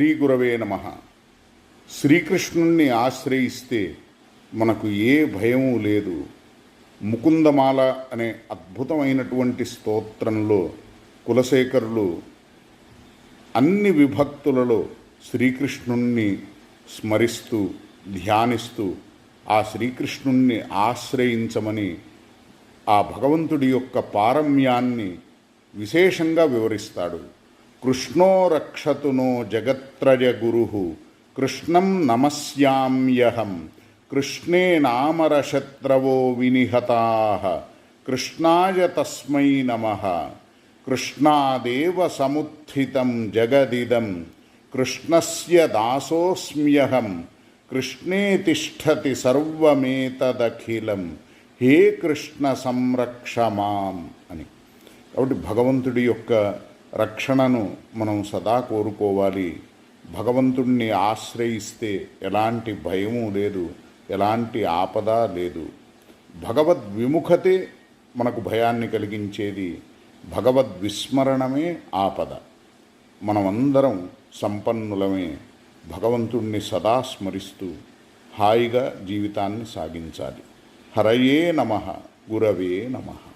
శ్రీ గురవే నమ. శ్రీకృష్ణుణ్ణి ఆశ్రయిస్తే మనకు ఏ భయము లేదు. ముకుందమాల అనే అద్భుతమైనటువంటి స్తోత్రంలో కులశేఖరులు అన్ని విభక్తులలో శ్రీకృష్ణుణ్ణి స్మరిస్తూ ధ్యానిస్తూ ఆ శ్రీకృష్ణుణ్ణి ఆశ్రయించమని ఆ భగవంతుడి యొక్క పారమ్యాన్ని విశేషంగా వివరిస్తాడు. కృష్ణో రక్షతు నో జగత్రయ గురు. కృష్ణం నమస్యామ్యహం కృష్ణే నామరశత్రవో వినిహతా. కృష్ణాయ తస్మై నమ. కృష్ణాదేవ సముత్థితం జగదిదం. కృష్ణస్య దాసోస్మ్యహం. కృష్ణే తిష్టతి సర్వమేతదఖిలం. హే కృష్ణ సంరక్ష మాం అని. కాబట్టి భగవంతుడి యొక్క రక్షణను మనం సదా కోరుకోవాలి. భగవంతుణ్ణి ఆశ్రయిస్తే ఎలాంటి భయము లేదు ఎలాంటి ఆపద లేదు. భగవద్ విముఖతే మనకు భయాన్ని కలిగించేది. భగవద్ విస్మరణమే ఆపద. మనమందరం సంపన్నులమే. భగవంతుణ్ణి సదా స్మరిస్తూ హాయిగా జీవితాన్ని సాగించాలి. హరయే నమ గురవే నమః.